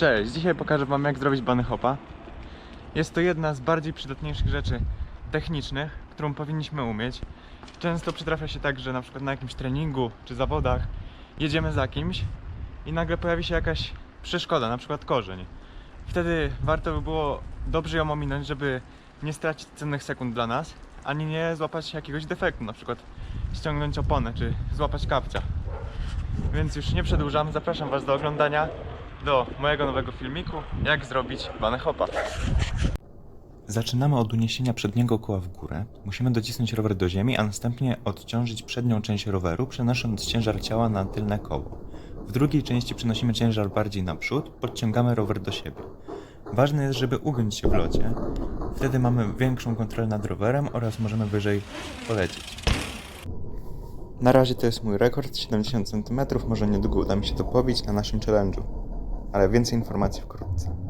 Cześć, dzisiaj pokażę Wam jak zrobić bunny hopa. Jest to jedna z bardziej przydatniejszych rzeczy technicznych, którą powinniśmy umieć. Często przytrafia się tak, że na przykład na jakimś treningu czy zawodach jedziemy za kimś i nagle pojawi się jakaś przeszkoda, na przykład korzeń. Wtedy warto by było dobrze ją ominąć, żeby nie stracić cennych sekund dla nas, ani nie złapać jakiegoś defektu, na przykład ściągnąć oponę czy złapać kapcia. Więc już nie przedłużam, zapraszam Was do oglądania do mojego nowego filmiku, jak zrobić bunny hopa. Zaczynamy od uniesienia przedniego koła w górę. Musimy docisnąć rower do ziemi, a następnie odciążyć przednią część roweru, przenosząc ciężar ciała na tylne koło. W drugiej części przenosimy ciężar bardziej naprzód, podciągamy rower do siebie. Ważne jest, żeby ugiąć się w locie. Wtedy mamy większą kontrolę nad rowerem oraz możemy wyżej polecieć. Na razie to jest mój rekord 70 cm, może niedługo uda mi się to pobić na naszym challenge'u. Ale więcej informacji wkrótce.